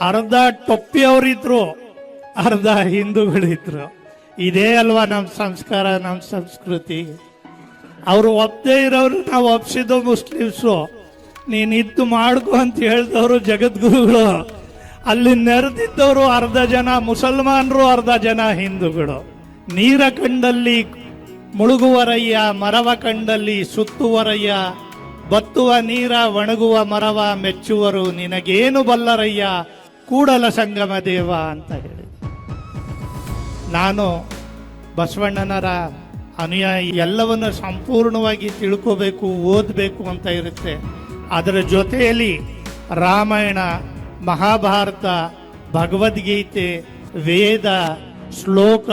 ಅರ್ಧ ಟೊಪ್ಪಿಯವರಿದ್ರು ಅರ್ಧ ಹಿಂದೂಗಳಿದ್ರು. ಇದೇ ಅಲ್ವಾ ನಮ್ಮ ಸಂಸ್ಕಾರ ನಮ್ಮ ಸಂಸ್ಕೃತಿ? ಅವರು ಒಪ್ಪದೇ ಇರೋರು, ನಾವು ಒಪ್ಸಿದ್ದು ಮುಸ್ಲಿಮ್ಸು. ನೀನು ಇದ್ದು ಮಾಡ್ಕೊ ಅಂತ ಹೇಳಿದವರು ಜಗದ್ಗುರುಗಳು. ಅಲ್ಲಿ ನೆರೆದಿದ್ದವರು ಅರ್ಧ ಜನ ಮುಸಲ್ಮಾನರು, ಅರ್ಧ ಜನ ಹಿಂದೂಗಳು. ನೀರ ಕಂಡಲ್ಲಿ ಮುಳುಗುವರಯ್ಯ ಮರವ ಕಂಡಲ್ಲಿ ಸುತ್ತುವರಯ್ಯ ಬತ್ತುವ ನೀರ, ಒಣಗುವ ಮರವ ಮೆಚ್ಚುವರು. ನಿನಗೇನು ಬಲ್ಲರಯ್ಯ ಕೂಡಲ ಸಂಗಮ ದೇವ ಅಂತ ಹೇಳಿ. ನಾನು ಬಸವಣ್ಣನರ ಅನುಯಾಯಿ, ಎಲ್ಲವನ್ನು ಸಂಪೂರ್ಣವಾಗಿ ತಿಳ್ಕೋಬೇಕು, ಓದಬೇಕು ಅಂತ ಇರುತ್ತೆ. ಅದರ ಜೊತೆಯಲ್ಲಿ ರಾಮಾಯಣ, ಮಹಾಭಾರತ, ಭಗವದ್ಗೀತೆ, ವೇದ, ಶ್ಲೋಕ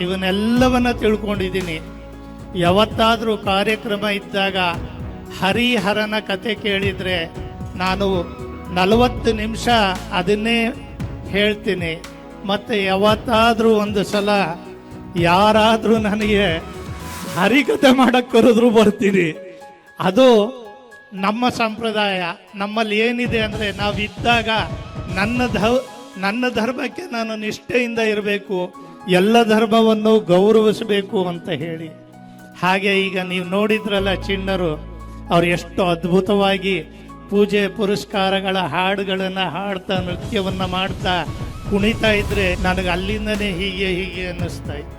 ಇವನ್ನೆಲ್ಲವನ್ನ ತಿಳ್ಕೊಂಡಿದ್ದೀನಿ. ಯಾವತ್ತಾದರೂ ಕಾರ್ಯಕ್ರಮ ಇದ್ದಾಗ ಹರಿಹರನ ಕತೆ ಕೇಳಿದರೆ ನಾನು ನಲವತ್ತು ನಿಮಿಷ ಅದನ್ನೇ ಹೇಳ್ತೀನಿ. ಮತ್ತು ಯಾವತ್ತಾದರೂ ಒಂದು ಸಲ ಯಾರಾದರೂ ನನಗೆ ಹರಿಕತೆ ಮಾಡಕ್ಕೆ ಕರೆದ್ರು ಬರ್ತೀನಿ. ಅದು ನಮ್ಮ ಸಂಪ್ರದಾಯ. ನಮ್ಮಲ್ಲಿ ಏನಿದೆ ಅಂದರೆ ನಾವು ಇದ್ದಾಗ ನನ್ನ ಧವ್ ನನ್ನ ಧರ್ಮಕ್ಕೆ ನಾನು ನಿಷ್ಠೆಯಿಂದ ಇರಬೇಕು. ಎಲ್ಲ ಧರ್ಮವನ್ನು ಗೌರವಿಸಬೇಕು ಅಂತ ಹೇಳಿ. ಹಾಗೆ ಈಗ ನೀವು ನೋಡಿದ್ರಲ್ಲ ಚಿಣ್ಣರು, ಅವ್ರು ಎಷ್ಟು ಅದ್ಭುತವಾಗಿ ಪೂಜೆ ಪುರಸ್ಕಾರಗಳ ಹಾಡುಗಳನ್ನು ಹಾಡ್ತಾ ನೃತ್ಯವನ್ನ ಮಾಡ್ತಾ ಕುಣಿತಾ ಇದ್ರೆ ನನಗೆ ಅಲ್ಲಿಂದನೇ ಹೀಗೆ ಹೀಗೆ ಅನ್ನಿಸ್ತಾ ಇತ್ತು.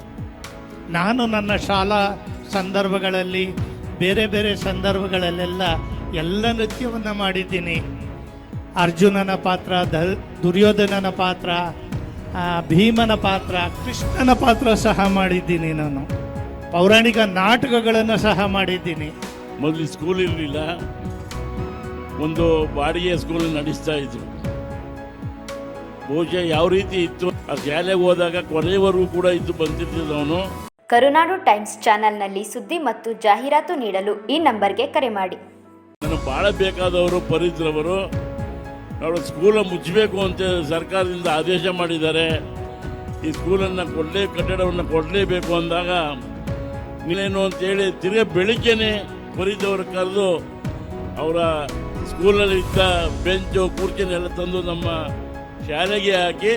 ನಾನು ನನ್ನ ಶಾಲಾ ಸಂದರ್ಭಗಳಲ್ಲಿ, ಬೇರೆ ಬೇರೆ ಸಂದರ್ಭಗಳಲ್ಲೆಲ್ಲ ಎಲ್ಲ ನೃತ್ಯವನ್ನ ಮಾಡಿದ್ದೀನಿ. ಅರ್ಜುನನ ಪಾತ್ರ ದುರ್ಯೋಧನನ ಪಾತ್ರ ಭೀಮನ ಪಾತ್ರ, ಕೃಷ್ಣನ ಪಾತ್ರ ಸಹ ಮಾಡಿದ್ದೀನಿ ನಾನು. ಪೌರಾಣಿಕ ನಾಟಕಗಳನ್ನು ಸಹ ಮಾಡಿದ್ದೀನಿ. ಮೊದಲು ಸ್ಕೂಲ್ ಇರಲಿಲ್ಲ. ಒಂದು ಬಾಡಿಗೆ ಸ್ಕೂಲ್ ನಡೆಸ್ತಾ ಇದ್ರು. ಬಹುಶಃ ಯಾವ ರೀತಿ ಇತ್ತು? ಆ ಶಾಲೆಗೆ ಹೋದಾಗ ಕೊನೆಯವರೆಗೂ ಕೂಡ ಇದ್ದು ಬಂದಿರ್ತಿದ್ದವನು ಕರುನಾಡು ಟೈಮ್ಸ್ ಚಾನೆಲ್ನಲ್ಲಿ ಸುದ್ದಿ ಮತ್ತು ಜಾಹೀರಾತು ನೀಡಲು ಈ ನಂಬರ್ಗೆ ಕರೆ ಮಾಡಿ. ನನಗೆ ಭಾಳ ಬೇಕಾದವರು ಪರಿದ್ರವರು. ಅವರು ಸ್ಕೂಲ ಮುಚ್ಚಬೇಕು ಅಂತ ಸರ್ಕಾರದಿಂದ ಆದೇಶ ಮಾಡಿದ್ದಾರೆ. ಈ ಸ್ಕೂಲನ್ನು ಕೊಡಲೇ ಕಟ್ಟಡವನ್ನು ಕೊಡಲೇಬೇಕು ಅಂದಾಗ ನೀನೇನು ಅಂತೇಳಿ ತಿರ್ಗ ಬೆಳಿಗ್ಗೆನೆ ಪರಿದವರು ಕರೆದು ಅವರ ಸ್ಕೂಲಲ್ಲಿ ಇದ್ದ ಬೆಂಚು ಕುರ್ಚಿನೆಲ್ಲ ತಂದು ನಮ್ಮ ಶಾಲೆಗೆ ಹಾಕಿ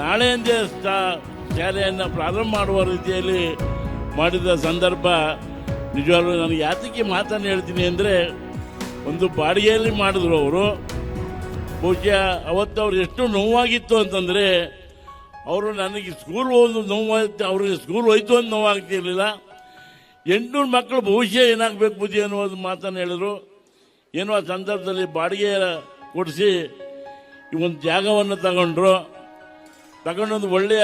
ನಾಳೆಯಿಂದ ಶಾಲೆಯನ್ನು ಪ್ರಾರಂಭ ಮಾಡುವ ರೀತಿಯಲ್ಲಿ ಮಾಡಿದ ಸಂದರ್ಭ ನಿಜವಾಗ್ಲೂ ನನಗೆ ಯಾತಕ್ಕೆ ಮಾತನ್ನು ಹೇಳ್ತೀನಿ ಅಂದರೆ ಒಂದು ಬಾಡಿಗೆಯಲ್ಲಿ ಮಾಡಿದ್ರು ಅವರು. ಬಹುಶಃ ಅವತ್ತು ಅವ್ರು ಎಷ್ಟು ನೋವಾಗಿತ್ತು ಅಂತಂದರೆ ಅವರು ನನಗೆ ಸ್ಕೂಲ್ ಒಂದು ನೋವಾಗಿತ್ತು ಅವ್ರಿಗೆ ಸ್ಕೂಲ್ ಹೋಯ್ತು ಅಂತ ನೋವಾಗ್ತಿರ್ಲಿಲ್ಲ. ಎಂಟುನೂರು ಮಕ್ಕಳು ಭವಿಷ್ಯ ಏನಾಗಬೇಕು ಬುದ್ಧಿ ಅನ್ನೋದು ಮಾತನ್ನು ಹೇಳಿದ್ರು. ಏನೋ ಆ ಸಂದರ್ಭದಲ್ಲಿ ಬಾಡಿಗೆ ಕೊಡಿಸಿ ಒಂದು ಜಾಗವನ್ನು ತಗೊಂಡ್ರು. ತಗೊಂಡೊಂದು ಒಳ್ಳೆಯ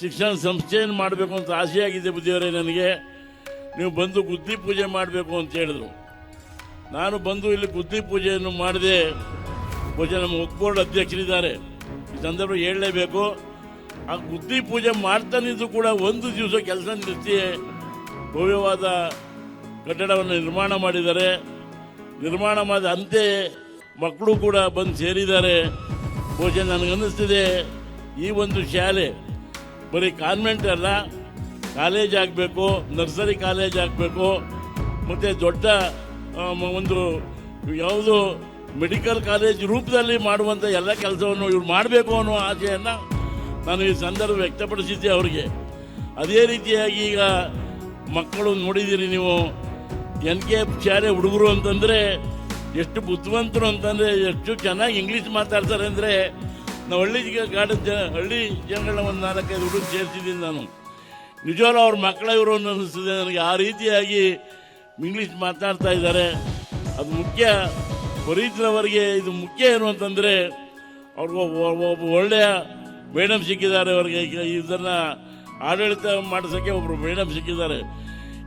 ಶಿಕ್ಷಣ ಸಂಸ್ಥೆಯನ್ನು ಮಾಡಬೇಕು ಅಂತ ಆಸೆಯಾಗಿದೆ ಬುದ್ಧಿಯವರೇ ನನಗೆ. ನೀವು ಬಂದು ಬುದ್ಧಿ ಪೂಜೆ ಮಾಡಬೇಕು ಅಂತ ಹೇಳಿದ್ರು. ನಾನು ಬಂದು ಇಲ್ಲಿ ಬುದ್ಧಿ ಪೂಜೆಯನ್ನು ಮಾಡಿದೆ ಬಹುಶಃ ನಮ್ಮ ಒಕ್ಬೋರ್ಡ್ ಬೋರ್ಡ್ ಅಧ್ಯಕ್ಷರಿದ್ದಾರೆ. ಈ ಸಂದರ್ಭ ಹೇಳಲೇಬೇಕು. ಆ ಬುದ್ಧಿ ಪೂಜೆ ಮಾಡ್ತಾನಿದ್ದು ಕೂಡ ಒಂದು ದಿವಸ ಕೆಲಸ ನಿಲ್ಲಿಸಿ ಭವ್ಯವಾದ ಕಟ್ಟಡವನ್ನು ನಿರ್ಮಾಣ ಮಾಡಿದ್ದಾರೆ. ನಿರ್ಮಾಣ ಮಾಡಿದ ಅಂತೆ ಮಕ್ಕಳು ಕೂಡ ಬಂದು ಸೇರಿದ್ದಾರೆ. ಬಹುಶಃ ನನಗನ್ನಿಸ್ತಿದೆ, ಈ ಒಂದು ಶಾಲೆ ಬರೀ ಕಾನ್ವೆಂಟ್ ಅಲ್ಲ, ಕಾಲೇಜ್ ಆಗಬೇಕು, ನರ್ಸರಿ ಕಾಲೇಜ್ ಆಗಬೇಕು, ಮತ್ತು ದೊಡ್ಡ ಒಂದು ಯಾವುದು ಮೆಡಿಕಲ್ ಕಾಲೇಜ್ ರೂಪದಲ್ಲಿ ಮಾಡುವಂಥ ಎಲ್ಲ ಕೆಲಸವನ್ನು ಇವ್ರು ಮಾಡಬೇಕು ಅನ್ನೋ ಆಸೆಯನ್ನು ನಾನು ಈ ಸಂದರ್ಭ ವ್ಯಕ್ತಪಡಿಸಿದ್ದೆ ಅವರಿಗೆ. ಅದೇ ರೀತಿಯಾಗಿ ಈಗ ಮಕ್ಕಳು ನೋಡಿದ್ದೀರಿ ನೀವು ಎನ್ ಕೆ ಶಾಲೆ ಹುಡುಗರು ಅಂತಂದರೆ ಎಷ್ಟು ಬುದ್ಧಿವಂತರು ಅಂತಂದರೆ ಎಷ್ಟು ಚೆನ್ನಾಗಿ ಇಂಗ್ಲೀಷ್ ಮಾತಾಡ್ತಾರೆ ಅಂದರೆ ನಾವು ಹಳ್ಳಿ ಗಾಡ ಜನ ಹಳ್ಳಿ ಜನಗಳನ್ನ ಒಂದು ನಾಲ್ಕೈದು ಹುಡುಗರು ಸೇರಿಸಿದ್ದೀನಿ ನಾನು. ನಿಜವಾಗ್ಲೂ ಅವ್ರ ಮಕ್ಕಳ ಇವರು ಅನ್ನಿಸ್ತದೆ ನನಗೆ ಆ ರೀತಿಯಾಗಿ ಇಂಗ್ಲೀಷ್ ಮಾತಾಡ್ತಾ ಇದ್ದಾರೆ. ಅದು ಮುಖ್ಯ. ಬರೀತಿನವರಿಗೆ ಇದು ಮುಖ್ಯ ಏನು ಅಂತಂದರೆ ಅವ್ರಿಗೆ ಒಬ್ಬ ಒಳ್ಳೆಯ ಮೇಡಮ್ ಸಿಕ್ಕಿದ್ದಾರೆ ಅವ್ರಿಗೆ. ಇದನ್ನು ಆಡಳಿತ ಮಾಡಿಸೋಕ್ಕೆ ಒಬ್ಬರು ಮೇಡಮ್ ಸಿಕ್ಕಿದ್ದಾರೆ.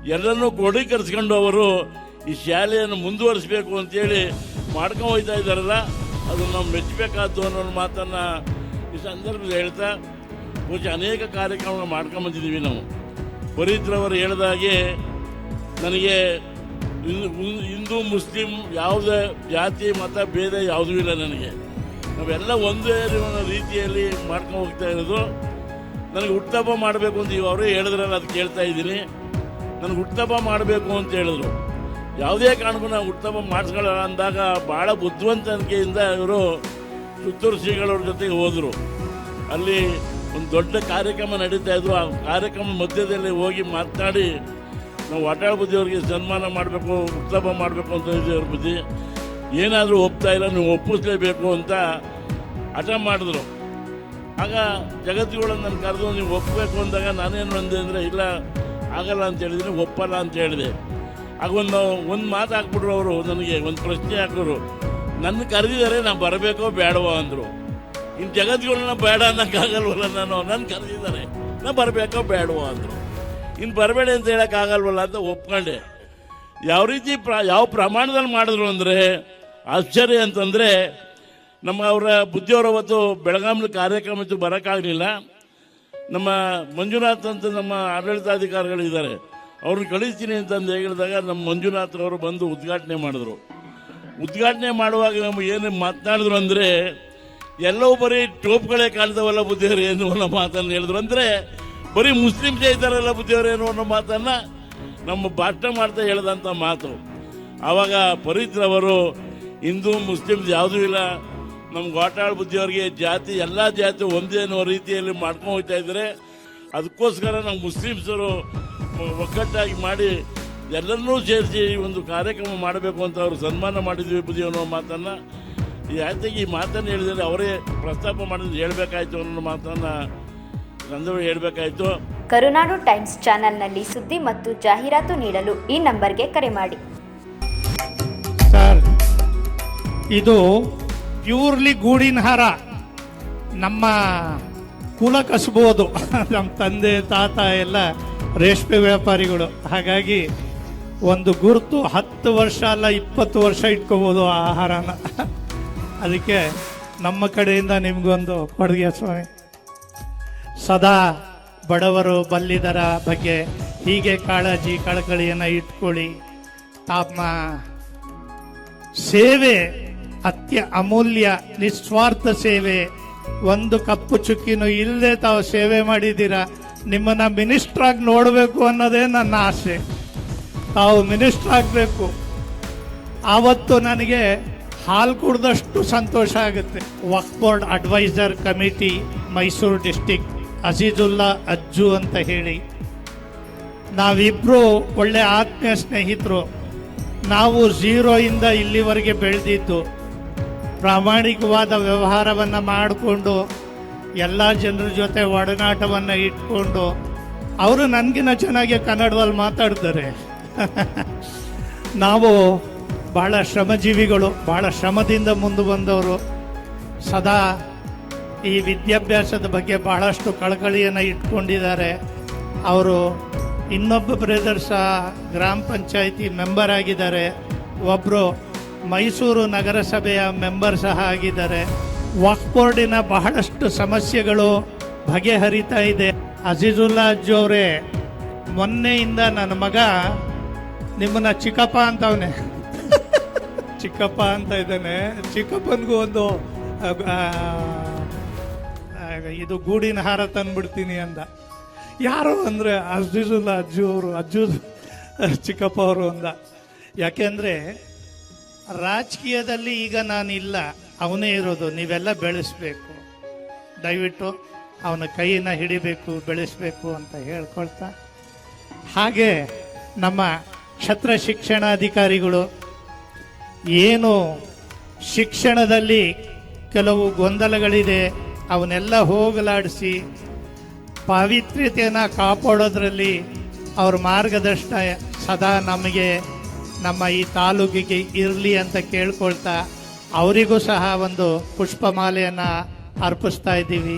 ಎಲ್ಲರನ್ನೂ ಕ್ರೋಢೀಕರಿಸ್ಕೊಂಡು ಅವರು ಈ ಶಾಲೆಯನ್ನು ಮುಂದುವರಿಸಬೇಕು ಅಂತೇಳಿ ಮಾಡ್ಕೊಂಡು ಹೋಗ್ತಾ ಇದ್ದಾರಲ್ಲ, ಅದು ನಾವು ಮೆಚ್ಚಬೇಕಾದ್ದು ಅನ್ನೋ ಮಾತನ್ನು ಈ ಸಂದರ್ಭದಲ್ಲಿ ಹೇಳ್ತಾ, ಬಹುಶಃ ಅನೇಕ ಕಾರ್ಯಕ್ರಮಗಳು ಮಾಡ್ಕೊಂಬಂದಿದ್ದೀವಿ ನಾವು. ಪರಿತ್ರವರು ಹೇಳಿದಾಗೆ ನನಗೆ ಹಿಂದೂ- ಮುಸ್ಲಿಂ ಯಾವುದೇ ಜಾತಿ, ಮತ, ಭೇದ ಯಾವುದೂ ಇಲ್ಲ ನನಗೆ. ನಾವೆಲ್ಲ ಒಂದೇ ರೀತಿಯಲ್ಲಿ ಮಾಡ್ಕೊಂಡು ಹೋಗ್ತಾ ಇರೋದು. ನನಗೆ ಹುಟ್ಟಹಬ್ಬ ಮಾಡಬೇಕು ಅಂತ ಅವರೇ ಹೇಳಿದ್ರಲ್ಲ, ಅದು ಕೇಳ್ತಾ ಇದ್ದೀನಿ. ನನಗೆ ಹುಟ್ಟಹಬ್ಬ ಮಾಡಬೇಕು ಅಂತ ಹೇಳಿದ್ರು. ಯಾವುದೇ ಕಾರಣಕ್ಕೂ ನಾವು ಹುಟ್ಟಹಬ್ಬ ಮಾಡಿಸ್ಕೊಳ್ಳೋಣ ಅಂದಾಗ ಭಾಳ ಬುದ್ಧಿವಂತಿಕೆಯಿಂದ ಇವರು ಸುತ್ತೂರು ಶ್ರೀಗಳವ್ರ ಜೊತೆಗೆ ಹೋದರು. ಅಲ್ಲಿ ಒಂದು ದೊಡ್ಡ ಕಾರ್ಯಕ್ರಮ ನಡೀತಾ ಇದ್ರು ಆ ಕಾರ್ಯಕ್ರಮ ಮಧ್ಯದಲ್ಲಿ ಹೋಗಿ ಮಾತನಾಡಿ ನಾವು ವಾಟಾಳ ಬುದ್ಧಿಯವ್ರಿಗೆ ಸನ್ಮಾನ ಮಾಡಬೇಕು ಉತ್ಸವ ಮಾಡಬೇಕು ಅಂತ ಅವ್ರ ಬುದ್ಧಿ. ಏನಾದರೂ ಒಪ್ತಾ ಇಲ್ಲ, ನೀವು ಒಪ್ಪಿಸ್ಲೇಬೇಕು ಅಂತ ಹಠ ಮಾಡಿದ್ರು. ಆಗ ಜಗತ್ತಿಗಳನ್ನು ನಾನು ಕರೆದು ನೀವು ಒಪ್ಪಬೇಕು ಅಂದಾಗ ನಾನೇನು ಅಂದೆ ಅಂದರೆ, ಇಲ್ಲ ಆಗಲ್ಲ ಅಂತ ಹೇಳಿದ್ರೆ ಒಪ್ಪಲ್ಲ ಅಂತ ಹೇಳಿದೆ. ಆಗ ಒಂದು ಒಂದು ಮಾತು ಹಾಕ್ಬಿಟ್ರು ಅವರು, ನನಗೆ ಒಂದು ಪ್ರಶ್ನೆ ಹಾಕಿದ್ರು ನನ್ನ ಕರೆದಿದ್ದಾರೆ, ನಾನು ಬರಬೇಕೋ ಬೇಡವೋ? ಅಂದರು. ಇನ್ನು ಜಗತ್ಗಳನ್ನ ಬೇಡ ಅನ್ನೋಕ್ಕಾಗಲ್ವಲ್ಲ ನಾನು ನನ್ನ ಕರೆದಿದ್ದಾರೆ. ನಾನು ಬರಬೇಕೋ ಬೇಡವೋ? ಅಂದರು. ಇನ್ನು ಬರಬೇಡಿ ಅಂತ ಹೇಳೋಕ್ಕಾಗಲ್ವಲ್ಲ ಅಂತ ಒಪ್ಕೊಂಡೆ. ಯಾವ ರೀತಿ ಪ್ರ, ಯಾವ ಪ್ರಮಾಣದಲ್ಲಿ ಮಾಡಿದ್ರು ಅಂದರೆ, ಆಶ್ಚರ್ಯ ಅಂತಂದರೆ, ನಮ್ಮ ಅವರ ಬುದ್ಧಿಯವರ ಅವತ್ತು ಬೆಳಗಾಂಲಿ ಕಾರ್ಯಕ್ರಮಕ್ಕೆ ಬರೋಕ್ಕಾಗಲಿಲ್ಲ. ನಮ್ಮ ಮಂಜುನಾಥ್ ಅಂತ ನಮ್ಮ ಆಡಳಿತಾಧಿಕಾರಿಗಳಿದ್ದಾರೆ. ಅವ್ರನ್ನ ಕಳಿಸ್ತೀನಿ ಅಂತಂದು ಹೇಳಿದಾಗ ನಮ್ಮ ಮಂಜುನಾಥ್ ಅವರು ಬಂದು ಉದ್ಘಾಟನೆ ಮಾಡಿದ್ರು. ಉದ್ಘಾಟನೆ ಮಾಡುವಾಗ ನಮ್ಮ ಏನು ಮಾತನಾಡಿದ್ರು ಅಂದರೆ, ಎಲ್ಲವೂ ಬರೀ ಟೋಪ್ಗಳೇ ಕಾಣ್ತಾವಲ್ಲ ಬುದ್ಧಿಯವರು ಏನು ಅನ್ನೋ ಮಾತನ್ನು ಹೇಳಿದ್ರು. ಅಂದರೆ ಬರೀ ಮುಸ್ಲಿಮ್ ಇದ್ದಾರಲ್ಲ ಬುದ್ಧಿಯವರು ಏನು ಅನ್ನೋ ಮಾತನ್ನು ನಮ್ಮ ಭಾಷಣ ಮಾಡ್ತಾ ಹೇಳಿದಂಥ ಮಾತು. ಆವಾಗ ಪರಿತ್ರವರು ಹಿಂದೂ ಮುಸ್ಲಿಮ್ಸ್ ಯಾವುದೂ ಇಲ್ಲ ನಮ್ಮ ಗೋಟಾಳ ಬುದ್ಧಿಯವರಿಗೆ ಜಾತಿ ಎಲ್ಲ ಜಾತಿ ಒಂದೇ ಅನ್ನೋ ರೀತಿಯಲ್ಲಿ ಮಾಡ್ಕೊಂಡು ಹೋಗ್ತಾ ಇದ್ದಾರೆ ಅದಕ್ಕೋಸ್ಕರ ನಮ್ಮ ಮುಸ್ಲಿಮ್ಸರು ಒಗ್ಗಟ್ಟಾಗಿ ಮಾಡಿ ಎಲ್ಲರನ್ನೂ ಸೇರಿಸಿ ಒಂದು ಕಾರ್ಯಕ್ರಮ ಮಾಡಬೇಕು ಅಂತ ಅವರು ಸನ್ಮಾನ ಮಾಡಿದ್ವಿ ಬುದ್ಧಿ ಅನ್ನೋ ಮಾತನ್ನು. ಈ ಆಯ್ತಿಗೆ ಈ ಮಾತನ್ನು ಹೇಳಿದರೆ ಅವರೇ ಪ್ರಸ್ತಾಪ ಮಾಡಿದ್ರು ಹೇಳಬೇಕಾಯ್ತು ಅನ್ನೋ ಮಾತನ್ನು ನಂದು ಹೇಳಬೇಕಾಯ್ತು. ಕರುನಾಡು ಟೈಮ್ಸ್ ಚಾನೆಲ್ನಲ್ಲಿ ಸುದ್ದಿ ಮತ್ತು ಜಾಹೀರಾತು ನೀಡಲು ಈ ನಂಬರ್ಗೆ ಕರೆ ಮಾಡಿ. ಸರ್ ಇದು ಪ್ಯೂರ್ಲಿ ಗೂಡಿನ ಹಾರ. ನಮ್ಮ ಕುಲ ಕಸಬಹುದು ನಮ್ಮ ತಂದೆ, ತಾತ ಎಲ್ಲ ರೇಷ್ಮೆ ವ್ಯಾಪಾರಿಗಳು. ಹಾಗಾಗಿ ಒಂದು ಗುರುತು ಹತ್ತು ವರ್ಷ ಅಲ್ಲ, ಇಪ್ಪತ್ತು ವರ್ಷ ಇಟ್ಕೋಬೋದು ಆ ಆಹಾರನ. ಅದಕ್ಕೆ ನಮ್ಮ ಕಡೆಯಿಂದ ನಿಮಗೊಂದು ಕೊಡುಗೆ ಸ್ವಾಮಿ. ಸದಾ ಬಡವರು ಬಲ್ಲಿದರ ಬಗ್ಗೆ ಹೀಗೆ ಕಾಳಜಿ ಕಳಕಳಿಯನ್ನು ಇಟ್ಕೊಳ್ಳಿ. ತಮ್ಮ ಸೇವೆ ಅತ್ಯ ಅಮೂಲ್ಯ ನಿಸ್ವಾರ್ಥ ಸೇವೆ. ಒಂದು ಕಪ್ಪು ಚುಕ್ಕಿನೂ ಇಲ್ಲದೆ ತಾವು ಸೇವೆ ಮಾಡಿದ್ದೀರಾ? ನಿಮ್ಮನ್ನ ಆಗಿ ನೋಡಬೇಕು ಅನ್ನೋದೇ ನನ್ನ ಆಸೆ. ತಾವು ಮಿನಿಸ್ಟರ್ ಆಗಬೇಕು. ಆವತ್ತು ನನಗೆ ಹಾಲು ಕುಡ್ದಷ್ಟು ಸಂತೋಷ ಆಗುತ್ತೆ. Waqf board advisor committee, Mysuru district. Azizulla, Ajju ಅಂತ ಹೇಳಿ. ನಾವಿಬ್ಬರು ಒಳ್ಳೆ ಆತ್ಮೀಯ ಸ್ನೇಹಿತರು. ನಾವು ಝೀರೋಯಿಂದ ಇಲ್ಲಿವರೆಗೆ ಬೆಳೆದಿದ್ದು. ಪ್ರಾಮಾಣಿಕವಾದ ವ್ಯವಹಾರವನ್ನು ಮಾಡಿಕೊಂಡು ಎಲ್ಲ ಜನರ ಜೊತೆ ಒಡನಾಟವನ್ನು ಇಟ್ಕೊಂಡು ಅವರು ನನಗಿನ್ನ ಚೆನ್ನಾಗಿ ಕನ್ನಡದಲ್ಲಿ ಮಾತಾಡ್ತಾರೆ. ನಾವು ಭಾಳ ಶ್ರಮಜೀವಿಗಳು ಭಾಳ ಶ್ರಮದಿಂದ ಮುಂದೆ ಬಂದವರು. ಸದಾ ಈ ವಿದ್ಯಾಭ್ಯಾಸದ ಬಗ್ಗೆ ಬಹಳಷ್ಟು ಕಳಕಳಿಯನ್ನು ಇಟ್ಕೊಂಡಿದ್ದಾರೆ. ಅವರು ಇನ್ನೊಬ್ಬ ಬ್ರದರ್ ಸಹ ಗ್ರಾಮ ಪಂಚಾಯಿತಿ ಮೆಂಬರ್ ಆಗಿದ್ದಾರೆ. ಒಬ್ಬರು ಮೈಸೂರು ನಗರಸಭೆಯ ಮೆಂಬರ್ ಸಹ ಆಗಿದ್ದಾರೆ. ವಕ್ಫ್ ಬೋರ್ಡಿನ ಬಹಳಷ್ಟು ಸಮಸ್ಯೆಗಳು ಬಗೆಹರಿತಾ ಇದೆ. ಅಜೀಜುಲ್ಲಾ ಅಜ್ಜು ಅವರೇ, ಮೊನ್ನೆಯಿಂದ ನನ್ನ ಮಗ ನಿಮ್ಮನ್ನ ಚಿಕ್ಕಪ್ಪ ಅಂತವನೆ. ಚಿಕ್ಕಪ್ಪ ಅಂತ ಇದ್ದಾನೆ. ಚಿಕ್ಕಪ್ಪನಿಗೂ ಒಂದು ಇದು ಗೂಡಿನ ಹಾರ ತಂದ್ಬಿಡ್ತೀನಿ ಅಂದ. ಯಾರು ಅಂದರೆ ಅಜೀಜುಲ್ಲಾ ಅಜ್ಜು ಅವರು, ಅಜ್ಜು, ಚಿಕ್ಕಪ್ಪ ಅವರು ಅಂದ. ಯಾಕೆಂದರೆ ರಾಜಕೀಯದಲ್ಲಿ ಈಗ ನಾನಿಲ್ಲ. ಅವನೇ ಇರೋದು. ನೀವೆಲ್ಲ ಬೆಳೆಸ್ಬೇಕು. ದಯವಿಟ್ಟು ಅವನ ಕೈಯನ್ನು ಹಿಡಿಬೇಕು, ಬೆಳೆಸಬೇಕು ಅಂತ ಹೇಳ್ಕೊಳ್ತಾ. ಹಾಗೆ ನಮ್ಮ ಕ್ಷತ್ರ ಶಿಕ್ಷಣಾಧಿಕಾರಿಗಳು ಏನು ಶಿಕ್ಷಣದಲ್ಲಿ ಕೆಲವು ಗೊಂದಲಗಳಿದೆ, ಅವನ್ನೆಲ್ಲ ಹೋಗಲಾಡಿಸಿ ಪಾವಿತ್ರ್ಯತೆಯನ್ನು ಕಾಪಾಡೋದ್ರಲ್ಲಿ ಅವ್ರ ಮಾರ್ಗದರ್ಶನ ಸದಾ ನಮಗೆ ನಮ್ಮ ಈ ತಾಲೂಕಿಗೆ ಇರಲಿ ಅಂತ ಕೇಳ್ಕೊಳ್ತಾ ಅವರಿಗೂ ಸಹ ಒಂದು ಪುಷ್ಪಮಾಲೆಯನ್ನು ಅರ್ಪಿಸ್ತಾ ಇದ್ದೀವಿ.